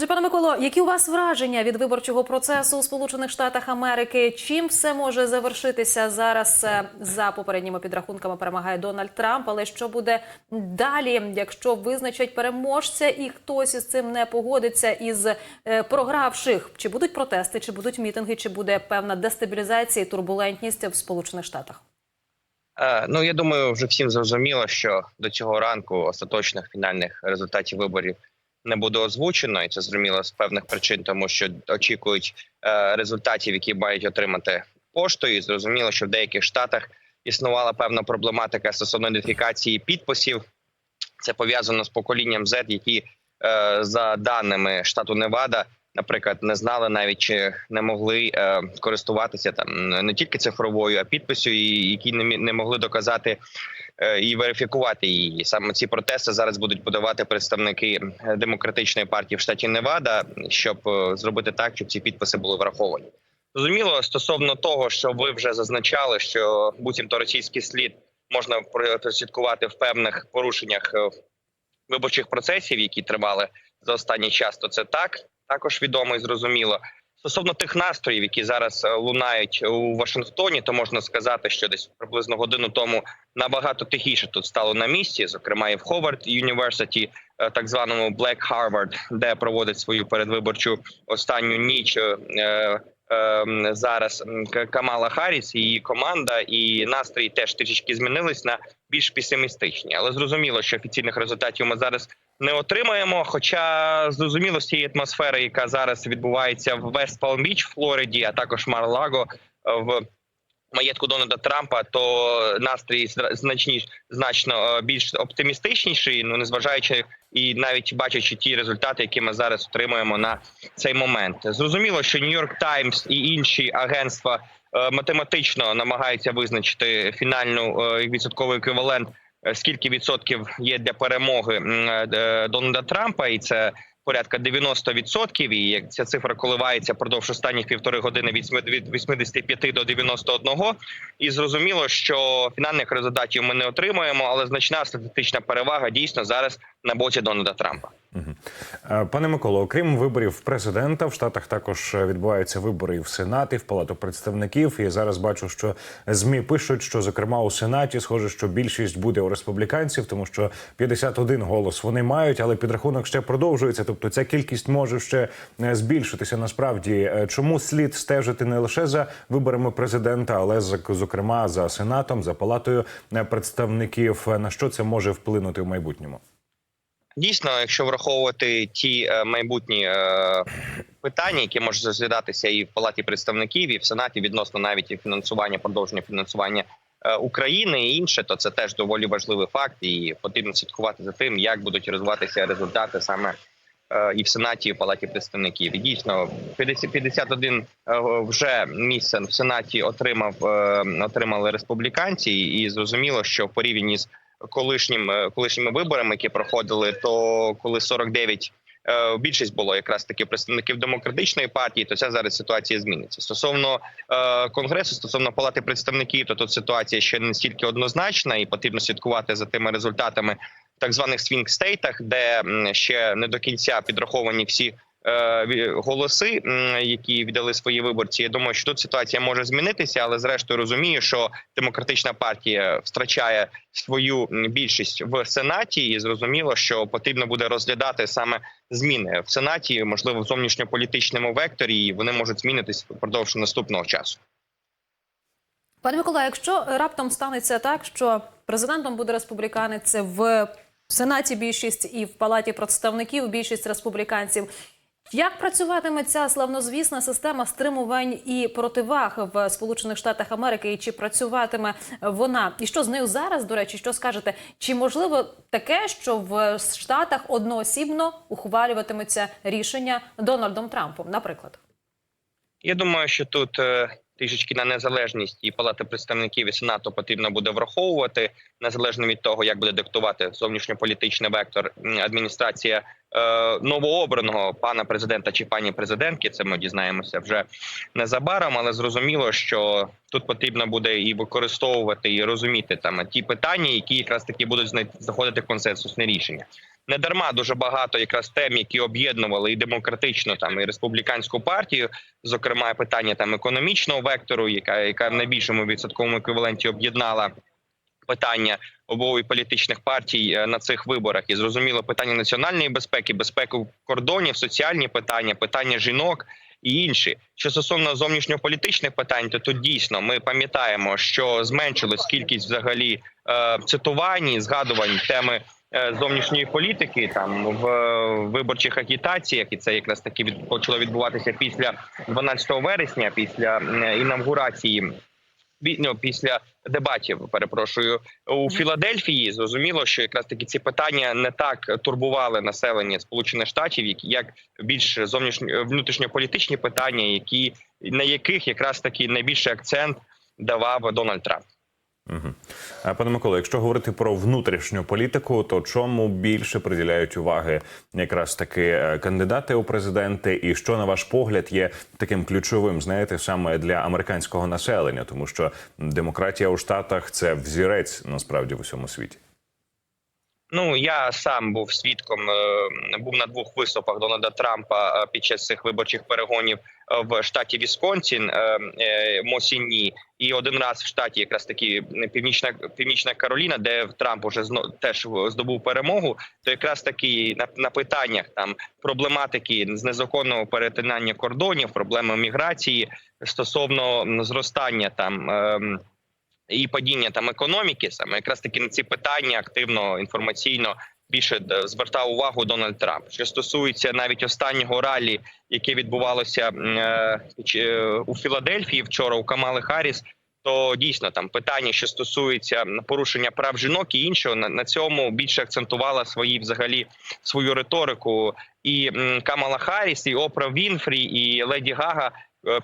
Отже, пане Миколо, які у вас враження від виборчого процесу у Сполучених Штатах Америки? Чим все може завершитися зараз? е, За попередніми підрахунками перемагає Дональд Трамп. Але що буде далі, якщо визначать переможця і хтось із цим не погодиться із е, програвших? Чи будуть протести, чи будуть мітинги, чи буде певна дестабілізація і турбулентність в Сполучених Штатах? Е, Ну я думаю, вже всім зрозуміло, що до цього ранку остаточних фінальних результатів виборів не буде озвучено, і це зрозуміло з певних причин, тому що очікують е, результатів, які мають отримати поштою. І зрозуміло, що в деяких штатах існувала певна проблематика стосовно ідентифікації підписів. Це пов'язано з поколінням Z, які е, за даними штату Невада. Наприклад, не знали навіть чи не могли е, користуватися там не тільки цифровою, а підписю, які не, не могли доказати е, і верифікувати її. Саме ці протести зараз будуть подавати представники е, демократичної партії в штаті Невада, щоб зробити так, щоб ці підписи були враховані. Зрозуміло, стосовно того, що ви вже зазначали, що буцімто російський слід можна про- прослідкувати в певних порушеннях виборчих процесів, які тривали за останній час, то це так також відомо і зрозуміло. Стосовно тих настроїв, які зараз е, лунають у Вашингтоні, то можна сказати, що десь приблизно годину тому набагато тихіше тут стало на місці, зокрема і в Ховард Юніверситі, е, так званому Black Harvard, де проводить свою передвиборчу останню ніч. е, е, Зараз Камала Харріс її команда, і настрої теж трішечки змінились на більш песимістичні. Але зрозуміло, що офіційних результатів ми зараз не отримаємо. Хоча зрозуміло з цієї атмосфери, яка зараз відбувається в Вест Палм Біч, Флориді, а також Мар-Лаго е, в маєтку Дональда Трампа, то настрій значні значно е, більш оптимістичніший. Ну незважаючи і навіть бачачи ті результати, які ми зараз отримуємо на цей момент. Зрозуміло, що Нью-Йорк Таймс і інші агентства е, математично намагаються визначити фінальну відсотковий еквівалент скільки відсотків є для перемоги е, Дональда Трампа, і це порядка 90%. І як ця цифра коливається продовж останніх півтори години від 85 до 91. І зрозуміло, що фінальних результатів ми не отримаємо, але значна статистична перевага дійсно зараз на боці Дональда Трампа. Е, Пане Миколо, окрім виборів президента, в Штатах також відбуваються вибори в Сенат, і в Палату представників. І зараз бачу, що змі пишуть, що зокрема у Сенаті схоже, що більшість буде у республіканців, тому що 51 голос вони мають, але підрахунок ще продовжується. Тобто ця кількість може ще е, збільшитися. Насправді, Е, чому слід стежити не лише за виборами президента, але зокрема за сенатом, за палатою представників. На що це може вплинути в майбутньому? Дійсно, якщо враховувати ті е, майбутні е, питання, які можуть розглядатися і в палаті представників, і в сенаті відносно навіть і фінансування, продовження фінансування е, України і інше, то це теж доволі важливий факт, і потрібно слідкувати за тим, як будуть розвиватися результати саме і в сенаті, і в палаті представників. І дійсно 50 51 е, вже місце в сенаті отримав отримали республіканці, і зрозуміло, що в порівнянні з колишнім е, колишніми виборами, які проходили, то коли 49 е, більшість було якраз таки представників демократичної партії, то ця зараз ситуація зміниться. Стосовно е, конгресу, стосовно палати представників, то тут ситуація ще не стільки однозначна, і потрібно слідкувати за тими результатами в так званих свінг стейтах, де ще не до кінця підраховані всі. Е, Голоси, які віддали свої виборці, я думаю, що тут ситуація може змінитися, але зрештою розумію, що демократична партія втрачає свою більшість в сенаті, і зрозуміло, що потрібно буде розглядати саме зміни в сенаті, можливо, в зовнішньополітичному векторі, і вони можуть змінитись впродовж наступного часу. Пане Миколаю, якщо раптом станеться так, що президентом буде республіканець в Сенаті більшість і в Палаті представників більшість республіканців. Як працюватиме ця славнозвісна система стримувань і противаг в Сполучених Штатах Америки? І чи працюватиме вона? І що з нею зараз, до речі, що скажете? Чи можливо таке, що в Штатах одноосібно ухвалюватиметься рішення Дональдом Трампом, наприклад? Я думаю, що тут е, трішечки на незалежність і палати представників і сенату потрібно буде враховувати незалежно від того, як буде диктувати зовнішньополітичний вектор адміністрація новообраного пана президента чи пані президентки. Це ми дізнаємося вже незабаром, але зрозуміло, що тут потрібно буде і використовувати і розуміти там ті питання, які якраз таки будуть знаходити консенсусне рішення. Не дарма дуже багато якраз тем, які об'єднували і демократичну там і республіканську партію, зокрема питання там економічного вектору, яка яка в найбільшому відсотковому еквіваленті об'єднала питання обох політичних партій е, на цих виборах, і зрозуміло питання національної безпеки, безпеки кордонів, соціальні питання, питання жінок. І інші, що стосовно зовнішньополітичних питань, то тут дійсно ми пам'ятаємо, що зменшилась кількість взагалі е, цитувань, згадувань теми е, зовнішньої політики там в виборчих агітаціях, і це якраз таки від почало відбуватися після 12 вересня, після інавгурації ну, після дебатів, перепрошую, у Філадельфії зрозуміло, що якраз таки ці питання не так турбували населення Сполучених Штатів, як, як більш зовнішньо внутрішньополітичні питання, які на яких якраз таки найбільший акцент давав Дональд Трамп. Пане Миколо, якщо говорити про внутрішню політику, то чому більше приділяють уваги якраз таки е, кандидати у президенти, і що на ваш погляд є таким ключовим, знаєте, саме для американського населення, тому що демократія у штатах це взірець насправді в усьому світі. Ну я сам був свідком, е, був на двох виступах Дональда Трампа е, під час цих виборчих перегонів в штаті Вісконсін е, е, Мосіні, і один раз в штаті, якраз таки північна північна Кароліна, де Трамп уже теж здобув перемогу. То якраз таки на, на питаннях там проблематики з незаконного перетинання кордонів, проблеми міграції стосовно зростання там. Е, і падіння там економіки, саме якраз таки на ці питання активно інформаційно більше е, звертав увагу Дональд Трамп. Що стосується навіть останнього ралі, яке відбувалося е, е, у Філадельфії вчора у Камали Харріс, то дійсно там питання, що стосується порушення прав жінок і іншого, на, на цьому більше акцентувала свої взагалі свою риторику і Камала Харріс, і Опра Вінфрі, і Леді Гага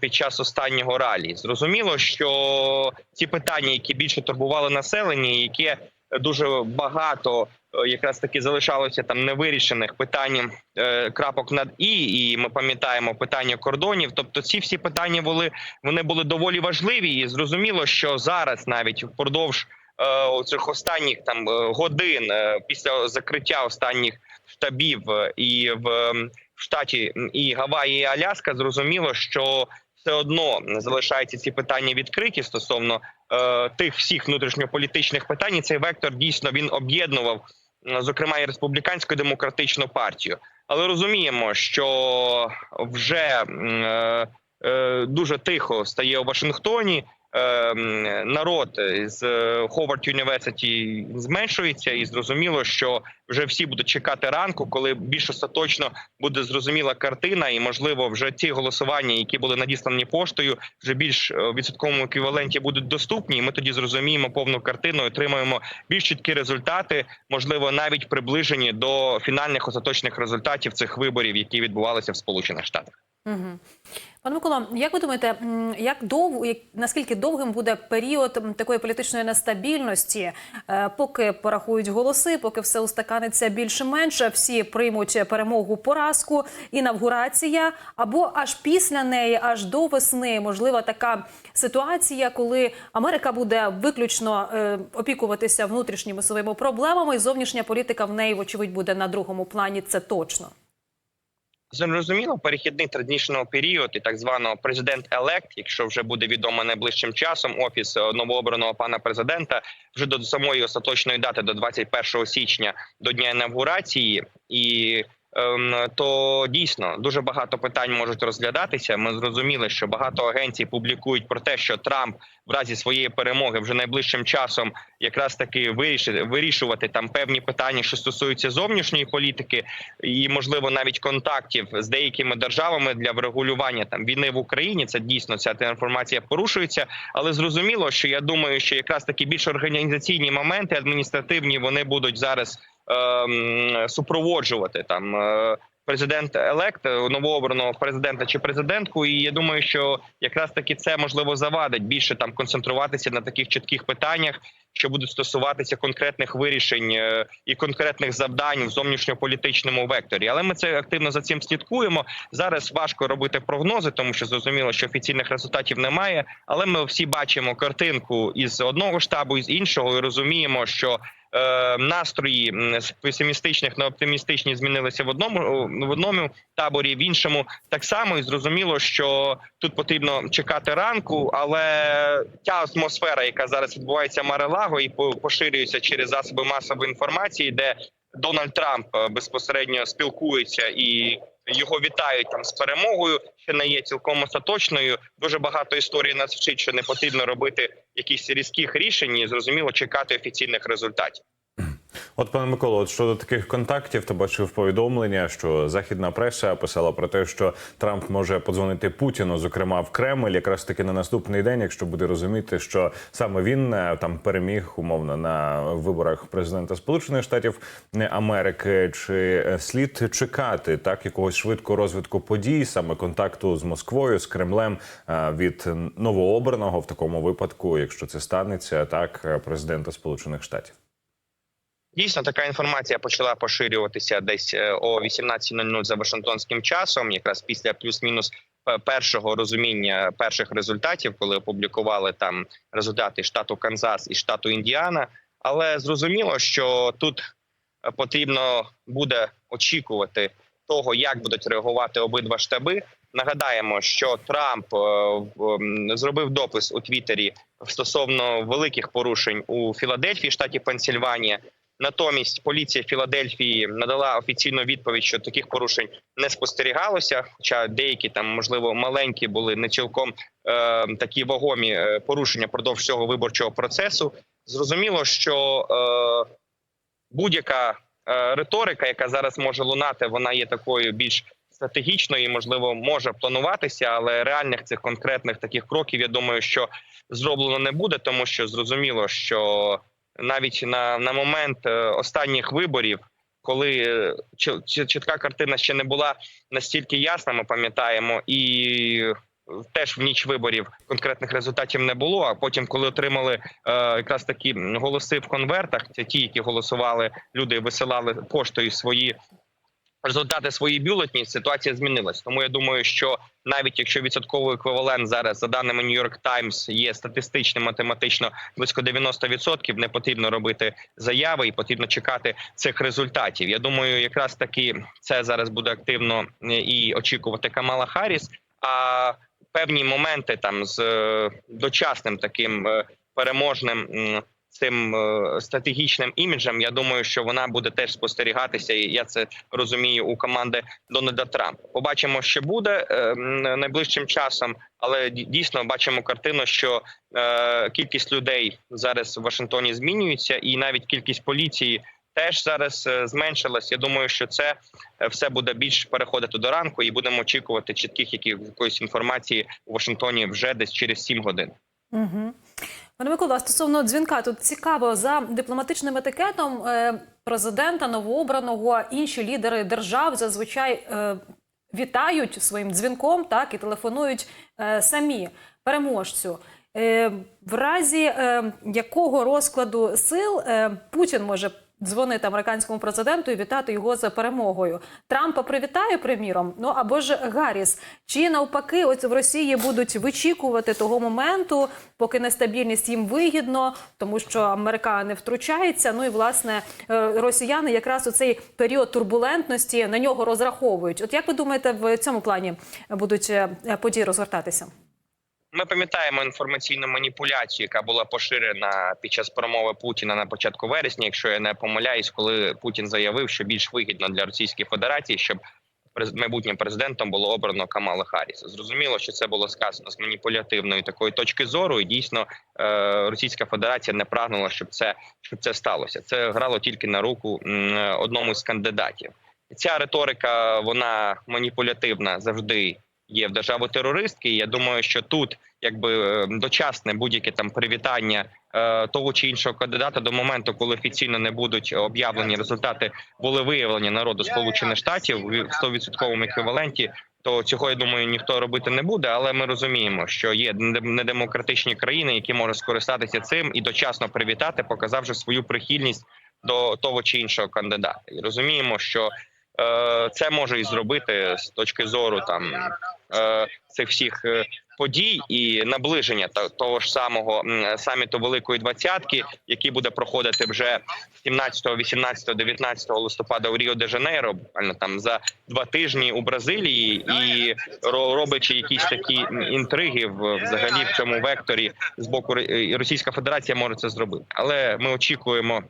під час останнього ралі. Зрозуміло, що ці питання, які більше турбували населення, яке дуже багато якраз таки залишалося там невирішених питань е, крапок над і, і ми пам'ятаємо питання кордонів. Тобто, ці всі питання були вони були доволі важливі, і зрозуміло, що зараз навіть впродовж е, цих останніх там е, годин е, після закриття останніх штабів е, і в, штаті і Гаваї, і Аляска, зрозуміло, що все одно залишаються ці питання відкриті стосовно е, тих всіх внутрішньополітичних питань. І цей вектор дійсно він об'єднував, зокрема, і республіканську демократичну партію. Але розуміємо, що вже е, е, дуже тихо стає у Вашингтоні. Е, м, Народ з е, Ховард Юніверситі зменшується, і зрозуміло, що вже всі будуть чекати ранку, коли більш остаточно буде зрозуміла картина, і можливо, вже ці голосування, які були надіслані поштою, вже більш е, відсотковому еквіваленті будуть доступні. І ми тоді зрозуміємо повну картину, отримаємо більш чіткі результати, можливо, навіть приближені до фінальних остаточних результатів цих виборів, які відбувалися в Сполучених Штатах. Угу. Пане Микола, як ви думаєте, як довго, як, наскільки довгим буде період такої політичної нестабільності, е, поки порахують голоси, поки все устаканиться більше-менше, всі приймуть перемогу, поразку, інавгурація, або аж після неї, аж до весни, можлива така ситуація, коли Америка буде виключно е, опікуватися внутрішніми своїми проблемами, і зовнішня політика в неї, вочевидь, буде на другому плані. Це точно. Зрозуміло, перехідний традиційного період і так званого президент елект, якщо вже буде відомо найближчим часом, офіс новообраного пана президента вже до самої остаточної дати, до 21 січня, до дня інавгурації, і то дійсно дуже багато питань можуть розглядатися. Ми зрозуміли, що багато агенцій публікують про те, що Трамп в разі своєї перемоги вже найближчим часом якраз таки вирішити вирішувати там певні питання, що стосуються зовнішньої політики, і можливо навіть контактів з деякими державами для врегулювання там війни в Україні. Це дійсно ця інформація порушується. Але зрозуміло, що я думаю, що якраз такі більш організаційні моменти, адміністративні, вони будуть зараз ем, супроводжувати там. Е, Президент елект новообраного президента чи президентку, і я думаю, що якраз таки це можливо завадить більше там концентруватися на таких чітких питаннях, що будуть стосуватися конкретних вирішень е, і конкретних завдань в зовнішньополітичному векторі. Але ми це активно за цим слідкуємо. Зараз важко робити прогнози, тому що зрозуміло, що офіційних результатів немає. Але ми всі бачимо картинку із одного штабу, із іншого, і розуміємо, що е, настрої з песимістичних на оптимістичні змінилися в одному в одному таборі, в іншому. Так само, і зрозуміло, що тут потрібно чекати ранку, але ця атмосфера, яка зараз відбувається Марелаго і по- поширюється через засоби масової інформації, де Дональд Трамп е, безпосередньо спілкується і його вітають там з перемогою, ще не є цілком остаточною. Дуже багато історій нас вчить, що не потрібно робити якісь різких рішень і зрозуміло чекати офіційних результатів. От, пане Миколо, от щодо таких контактів, то бачив повідомлення, що західна преса писала про те, що Трамп може подзвонити Путіну, зокрема в Кремль, якраз таки на наступний день, якщо буде розуміти, що саме він е, там переміг умовно на виборах президента Сполучених Штатів Америки, чи е, слід чекати так якогось швидкого розвитку подій, саме контакту з Москвою, з Кремлем е, від новообраного в такому випадку, якщо це станеться, так президента Сполучених Штатів. Дійсно, така інформація почала поширюватися десь е, о 18.00 за Вашингтонським часом, якраз після плюс-мінус е, першого розуміння перших результатів, коли опублікували там результати штату Канзас і штату Індіана. Але зрозуміло, що тут е, потрібно буде очікувати того, як будуть реагувати обидва штаби. Нагадаємо, що Трамп зробив допис у Твіттері стосовно великих порушень у Філадельфії, штаті Пенсільванія. Натомість поліція Філадельфії надала офіційну відповідь, що таких порушень не спостерігалося. Хоча деякі там, можливо, маленькі були не цілком е, такі вагомі е, порушення продовж всього виборчого процесу. Зрозуміло, що е, будь-яка е, риторика, яка зараз може лунати, вона є такою більш стратегічною, і, можливо, може плануватися, але реальних цих конкретних таких кроків, я думаю, що зроблено не буде, тому що зрозуміло, що навіть на, на момент е, останніх виборів, коли е, чі- чі- чітка картина ще не була настільки ясна, ми пам'ятаємо, і теж в ніч виборів конкретних результатів не було. А потім, коли отримали е, якраз такі голоси в конвертах, це ті, які голосували, люди висилали поштою свої. Результати свої бюлетні ситуація змінилась. Тому я думаю, що навіть якщо відсотковий еквівалент зараз за даними New York Times є статистично математично близько 90%, не потрібно робити заяви і потрібно чекати цих результатів. Я думаю, якраз таки це зараз буде активно е, і очікувати Камала Харріс. А певні моменти там з е, дочасним таким е, переможним. Цим е, стратегічним іміджем, я думаю, що вона буде теж спостерігатися, і я це розумію у команди Дональда Трампа. Побачимо, що буде е, найближчим часом, але дійсно бачимо картину, що е, кількість людей зараз в Вашингтоні змінюється, і навіть кількість поліції теж зараз зменшилась. Я думаю, що це все буде більш переходити до ранку, і будемо очікувати чітких яких- якоїсь інформації у Вашингтоні вже десь через 7 годин. Угу. Пане Микола, стосовно дзвінка, тут цікаво за дипломатичним етикетом е, президента новообраного інші лідери держав зазвичай е, вітають своїм дзвінком, так і телефонують е, самі переможцю. В разі якого розкладу сил Путін може дзвонити американському президенту і вітати його за перемогою. Трампа привітає, приміром, ну або ж Гарріс. Чи навпаки, ось в Росії будуть вичікувати того моменту, поки нестабільність їм вигідно, тому що Америка не втручається. Ну і власне е, росіяни якраз у цей період турбулентності на нього розраховують. От як ви думаєте, в цьому плані будуть е, події розгортатися? Ми пам'ятаємо інформаційну маніпуляцію, яка була поширена під час промови Путіна на початку вересня, якщо я не помиляюсь, коли Путін заявив, що більш вигідно для Російської Федерації, щоб майбутнім президентом було обрано Камала Харріса. Зрозуміло, що це було сказано з маніпулятивної такої точки зору, і дійсно е, Російська Федерація не прагнула, щоб це щоб це сталося. Це грало тільки на руку одному з кандидатів. Ця риторика вона маніпулятивна завжди є в держави терористки. Я думаю, що тут якби е, дочасне будь-яке там привітання е, того чи іншого кандидата до моменту, коли офіційно не будуть об'явлені результати, були виявлені народу Сполучених Штатів в 100% еквіваленті. То цього я думаю ніхто робити не буде, але ми розуміємо, що є нед- недемократичні країни, які можуть скористатися цим і дочасно привітати, показавши свою прихильність до того чи іншого кандидата. І розуміємо, що це може і зробити з точки зору там е, цих всіх е, подій і наближення того ж самого саміту Великої Двадцятки, який буде проходити вже 17, 18, 19 листопада у Ріо де Жанейро, буквально там за два тижні у Бразилії, і ро- робячи якісь такі інтриги взагалі в цьому векторі з боку Російська Федерація може це зробити, але ми очікуємо,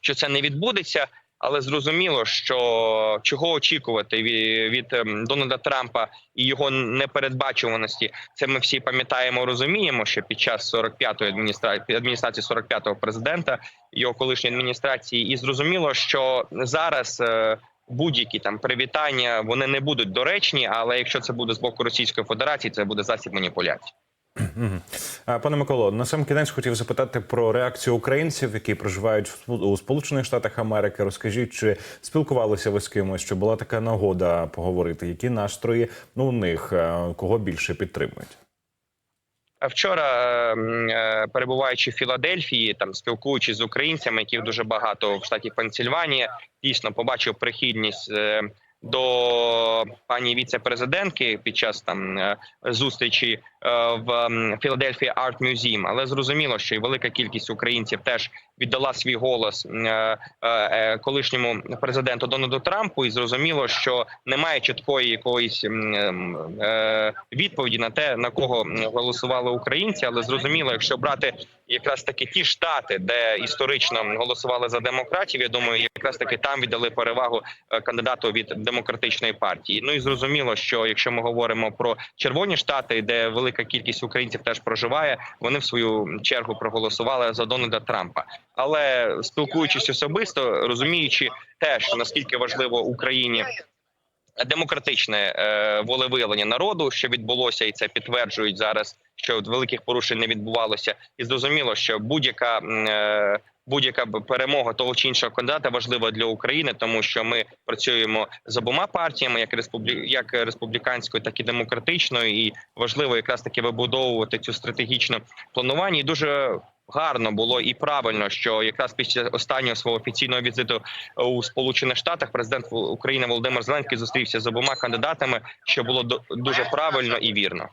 що це не відбудеться. Але зрозуміло, що чого очікувати від, від ем, Дональда Трампа і його непередбачуваності, це ми всі пам'ятаємо, розуміємо, що під час 45-ї адміністрації адміністрації 45-го президента його колишньої адміністрації, і зрозуміло, що зараз. е, Будь-які там привітання вони не будуть доречні, але якщо це буде з боку Російської Федерації, це буде засіб маніпуляції. Пане Миколо, на сам кінець хотів запитати про реакцію українців, які проживають у Сполучених Штатах Америки. Розкажіть, чи спілкувалися ви з кимось? Чи була така нагода поговорити? Які настрої у них кого більше підтримують? Вчора, ем, е, перебуваючи в Філадельфії, там спілкуючись з українцями, яких дуже багато в штаті Пенсільванія, дійсно побачив прихідність е, до пані віце-президентки під час там е, зустрічі е, в Філадельфії Арт Museum. Але зрозуміло, що і велика кількість українців теж віддала свій голос е, колишньому президенту Дональду Трампу, і зрозуміло, що немає чіткої якоїсь відповіді на те, на кого голосували українці. Але зрозуміло, якщо брати якраз таки ті штати, де історично голосували за демократів, я думаю, якраз таки там віддали перевагу кандидату від демократичної партії. Ну і зрозуміло, що якщо ми говоримо про червоні штати, де велика кількість українців теж проживає, вони в свою чергу проголосували за Дональда Трампа. Але спілкуючись особисто, розуміючи теж наскільки важливо Україні. Демократичне е, волевиявлення народу, що відбулося, і це підтверджують зараз, що великих порушень не відбувалося, і зрозуміло, що будь-яка е, будь-яка перемога того чи іншого кандидата важлива для України, тому що ми працюємо з обома партіями, як республі... як республіканською, так і демократичною, і важливо якраз таки вибудовувати цю стратегічну планування. І дуже гарно було і правильно, що якраз після останнього свого офіційного візиту у Сполучених Штатах президент України Володимир Зеленський зустрівся з обома кандидатами, що було дуже правильно і вірно.